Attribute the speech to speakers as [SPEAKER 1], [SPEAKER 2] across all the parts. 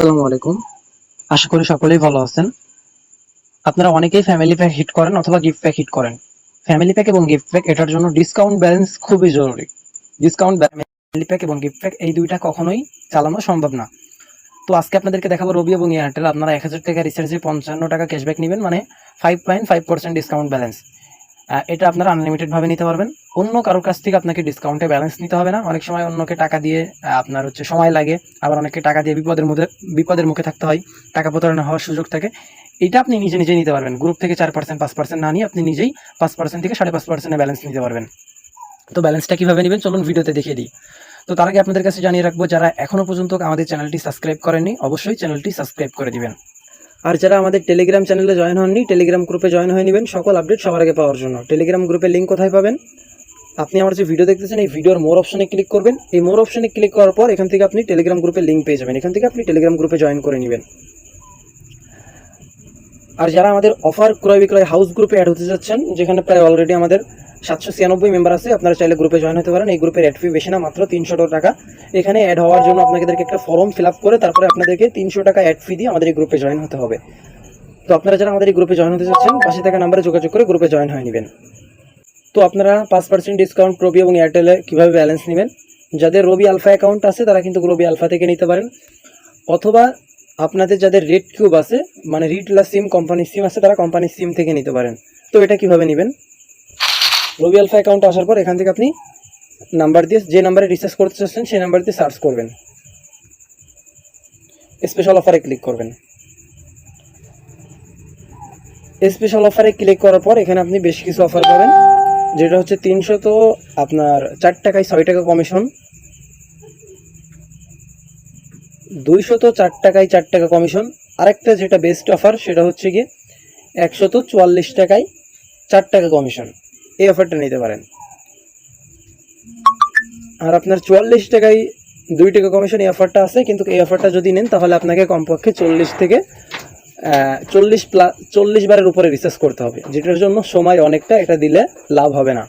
[SPEAKER 1] আসসালামু আলাইকুম। আশা করি সকলেই ভালো আছেন। আপনারা অনেকেই ফ্যামিলি প্যাক হিট করেন অথবা গিফট প্যাক হিট করেন। ফ্যামিলি প্যাক এবং গিফট প্যাক এটার জন্য ডিসকাউন্ট ব্যালেন্স খুবই জরুরি। ডিসকাউন্ট ফ্যামিলি প্যাক এবং গিফট প্যাক এই দুইটা কখনোই চালানো সম্ভব না। তো আজকে আপনাদেরকে দেখাবো রবি এবং এয়ারটেল। আপনারা এক হাজার টাকা রিচার্জে পঞ্চান্ন টাকা ক্যাশব্যাক নেবেন মানে five point five percent discount balance এটা আপনারা আনলিমিটেড ভাবে নিতে পারবেন। অন্য কারোর কাছ থেকে আপনাকে ডিসকাউন্টে ব্যালেন্স নিতে হবে না। অনেক সময় অন্যকে টাকা দিয়ে আপনার হচ্ছে সময় লাগে। আবার অনেকে টাকা দিয়ে বিপদের মধ্যে, বিপদের মুখে থাকতে হয়। টাকা প্রতারণা হওয়ার সুযোগ থাকে। এটা আপনি নিজে নিজে নিতে পারবেন। গ্রুপ থেকে চার পার্সেন্ট পাঁচ পার্সেন্ট না নিয়ে আপনি নিজেই পাঁচ পার্সেন্ট থেকে সাড়ে পাঁচ পার্সেন্টে ব্যালেন্স নিতে পারবেন। তো ব্যালেন্সটা কীভাবে নেবেন? চলুন ভিডিওতে দেখিয়ে দিই। তো তার আগে আপনাদের কাছে জানিয়ে রাখব, যারা এখনও পর্যন্ত আমাদের চ্যানেলটি সাবস্ক্রাইব করেননি, অবশ্যই চ্যানেলটি সাবস্ক্রাইব করে দিবেন। আর যারা আমাদের টেলিগ্রাম চ্যানেলে জয়েন হননি টেলিগ্রাম গ্রুপে জয়েন হয়ে নেবেন। সকল আপডেট সবার আগে পাওয়ার জন্য। টেলিগ্রাম গ্রুপের লিঙ্ক কোথায় পাবেন? আপনি আমার যে ভিডিও দেখতেছেন, এই ভিডিওর মোর অপশনে ক্লিক করবেন। এই মোর অপশনে ক্লিক করার পর এখান থেকে আপনি টেলিগ্রাম গ্রুপের লিঙ্ক পেয়ে যাবেন। এখান থেকে আপনি টেলিগ্রাম গ্রুপে জয়েন করে নেবেন। আর যারা আমাদের অফার ক্রয় বিক্রয় হাউস গ্রুপে অ্যাড হতে যাচ্ছেন, যেখানে প্রায় অলরেডি আমাদের সাতশো ছিয়ানব্বই মেম্বার আছে, আপনারা চাইলে গ্রুপে জয়েন হতে পারেন। এই গ্রুপের অ্যাড ফি বেশি না, মাত্র তিনশো টাকা। এখানে অ্যাড হওয়ার জন্য আপনাদেরকে একটা ফর্ম ফিল আপ করে, তারপরে আপনাদেরকে তিনশো টাকা অ্যাড ফি দিয়ে আমাদের এই গ্রুপে জয়েন হতে হবে। তো আপনারা যারা আমাদের এই গ্রুপে জয়েন হতে চাচ্ছেন, পাশে থাকা নাম্বারে যোগাযোগ করে গ্রুপে জয়েন হয়ে নেবেন। তো আপনারা পাঁচ পার্সেন্ট ডিসকাউন্ট রবি এবং এয়ারটেলে কীভাবে ব্যালেন্স নেবেন? যাদের রবি আলফা অ্যাকাউন্ট আছে, তারা কিন্তু রবি আলফা থেকে নিতে পারেন। অথবা আপনাদের যাদের রেড কিউব আছে মানে রিটলা সিম কোম্পানির সিম আছে, তারা কোম্পানির সিম থেকে নিতে পারেন। তো এটা কীভাবে নেবেন? রবি আলফা অ্যাকাউন্টে আসার পর এখান থেকে আপনি নাম্বার দিয়ে যে নাম্বারে রিচার্জ করতে চাচ্ছেন, সেই নাম্বার দিয়ে সার্চ করবেন। স্পেশাল অফারে ক্লিক করবেন। স্পেশাল অফারে ক্লিক করার পর এখানে আপনি বেশ কিছু অফার পাবেন, যেটা হচ্ছে তিনশো তো আপনার চার টাকায় ছয় টাকা কমিশন দুইশো তো চার টাকায় চার টাকা কমিশন আরেকটা যেটা বেস্ট অফার সেটা হচ্ছে গিয়ে একশো তো চুয়াল্লিশ টাকায় চার টাকা কমিশন এই অফারটা নিতে পারেন। আর আপনার চুয়াল্লিশ টাকায় দুই টাকা কমিশন এই অফারটা আছে, কিন্তু এই অফারটা যদি নেন, তাহলে আপনাকে কমপক্ষে চল্লিশ থেকে চল্লিশ প্লাস চল্লিশ বারের উপরে রিসার্চ করতে হবে, যেটার জন্য সময় অনেকটা এটা দিলে লাভ হবে না।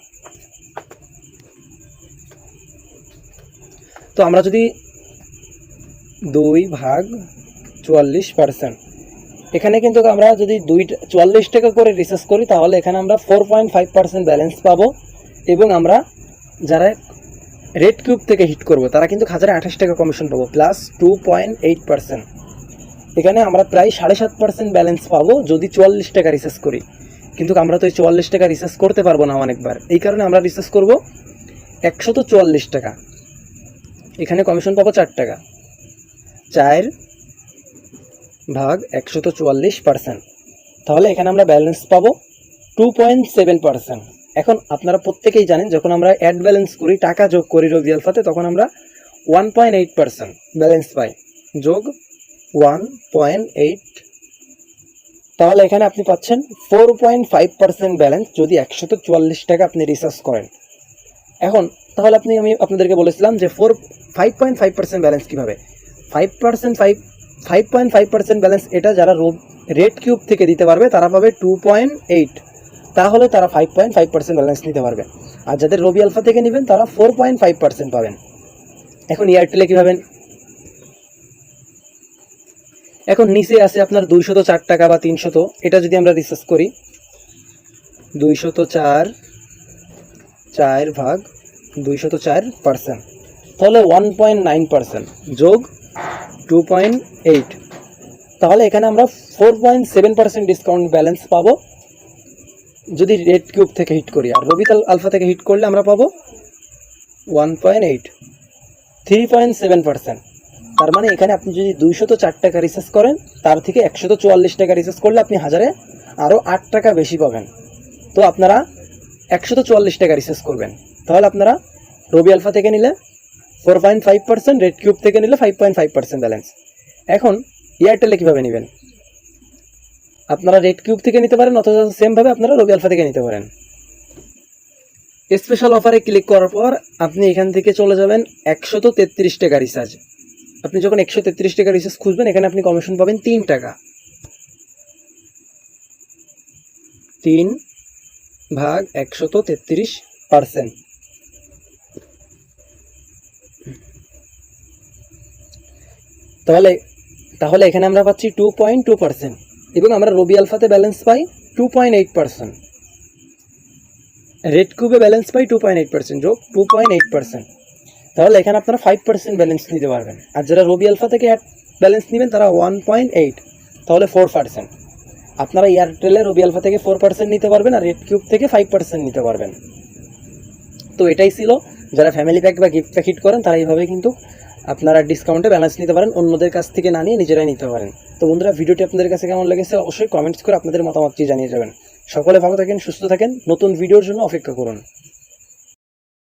[SPEAKER 1] তো আমরা যদি দুই ভাগ চুয়াল্লিশ পার্সেন্ট এখানে কিন্তু আমরা যদি দুই চুয়াল্লিশ টাকা করে রিসার্চ করি, তাহলে এখানে আমরা four point five percent balance পাবো। এবং আমরা যারা রেড কিউব থেকে হিট করব, তারা কিন্তু হাজারে আঠাশ টাকা কমিশন পাবো plus two point eight percent এখানে আমরা প্রায় সাড়ে সাত পার্সেন্ট ব্যালেন্স পাবো যদি চুয়াল্লিশ টাকা রিসার্চ করি। কিন্তু আমরা তো এই চুয়াল্লিশ টাকা রিসার্চ করতে পারব না অনেকবার। এই কারণে আমরা রিসার্চ করব একশত চুয়াল্লিশ টাকা। এখানে কমিশন পাবো চার টাকা। চার ভাগ একশত চুয়াল্লিশ পার্সেন্ট তাহলে এখানে আমরা ব্যালেন্স পাবো টু পয়েন্ট সেভেন পার্সেন্ট এখন আপনারা প্রত্যেকেই জানেন, যখন আমরা অ্যাড ব্যালেন্স করি, টাকা যোগ করি রবি আলফাতে, তখন আমরা one point eight percent balance পাই। যোগ ওয়ান পয়েন্ট এইট তাহলে এখানে আপনি পাচ্ছেন four point five percent balance যদি একশত চুয়াল্লিশ টাকা আপনি রিসার্চ করেন। এখন, তাহলে আপনি, আমি আপনাদেরকে বলেছিলাম যে four five point five percent balance কীভাবে? Five percent five five point five percent balance এটা যারা রেড কিউব থেকে দিতে পারবে, তারা পাবে টু পয়েন্ট এইট তাহলে তারা five point five percent balance নিতে পারবে। আর যাদের রবি আলফা থেকে নেবেন, তারা ফোর পয়েন্ট ফাইভ পার্সেন্ট পাবেন। এখন এয়ারটেলে কী পাবেন এখন নিচে আছে আপনার দুইশত চার টাকা বা তিনশত। এটা যদি আমরা রিসার্চ করি, দুইশত চার চার ভাগ দুইশত চার পার্সেন্ট তাহলে ওয়ান পয়েন্ট নাইন পার্সেন্ট যোগ টু পয়েন্ট এইট তাহলে এখানে আমরা four point seven percent discount balance পাবো। যদি রেড কিউব থেকে হিট করি, আর রবিতাল আলফা থেকে হিট করলে আমরা পাবো one point eight three point seven percent তার মানে এখানে আপনি যদি দুইশত চার টাকা রিচার্জ করেন, তার থেকে একশত চুয়াল্লিশ টাকা রিচার্জ করলে আপনি হাজারে আরও আট টাকা বেশি পাবেন। তো আপনারা একশত চুয়াল্লিশ টাকা রিচার্জ করবেন। তাহলে আপনারা রবি আলফা থেকে নিলে four point five percent, red cube থেকে নিলে five point five percent balance এখন এয়ারটেলে কীভাবে নেবেন? আপনারা রেড কিউব থেকে নিতে পারেন অথবা সেমভাবে আপনারা রবি আলফা থেকে নিতে পারেন। স্পেশাল অফারে ক্লিক করার পর আপনি এখান থেকে চলে যাবেন একশত তেত্রিশ টাকা রিচার্জ আপনি যখন একশো তেত্রিশ টাকা রিচার্জ খুঁজবেন, এখানে আপনি কমিশন পাবেন তিন টাকা। তিন ভাগ একশত তেত্রিশ পার্সেন্ট। তাহলে তাহলে এখানে আমরা পাচ্ছি টু পয়েন্ট টু পার্সেন্ট এবং আমরা রবি আলফাতে ব্যালেন্স পাই two point eight percent red কিউবে balance পাই টু পয়েন্ট এইট পার্সেন্ট যোগ টু পয়েন্ট এইট পার্সেন্ট তাহলে এখানে আপনারা ফাইভ পার্সেন্ট ব্যালেন্স নিতে পারবেন। আর যারা রবি আলফা থেকে ব্যালেন্স নেবেন, তারা ওয়ান পয়েন্ট এইট তাহলে ফোর পার্সেন্ট আপনারা এয়ারটেলে রবি আলফা থেকে ফোর পার্সেন্ট নিতে পারবেন আর রেড কিউব থেকে ফাইভ পার্সেন্ট নিতে পারবেন। তো এটাই ছিল। যারা ফ্যামিলি প্যাক বা গিফট প্যাকেট করেন, তারা এইভাবে কিন্তু আপনারা ডিসকাউন্টে ব্যালেন্স নিতে পারেন, অন্যদের কাছ থেকে না নিয়ে নিজেরাই নিতে পারেন। তো বন্ধুরা, ভিডিওটি আপনাদের কাছে কেমন লেগেছে অবশ্যই কমেন্টস করে আপনাদের মতামতটি জানিয়ে যাবেন। সকলে ভালো থাকেন, সুস্থ থাকেন, নতুন ভিডিওর জন্য অপেক্ষা করুন।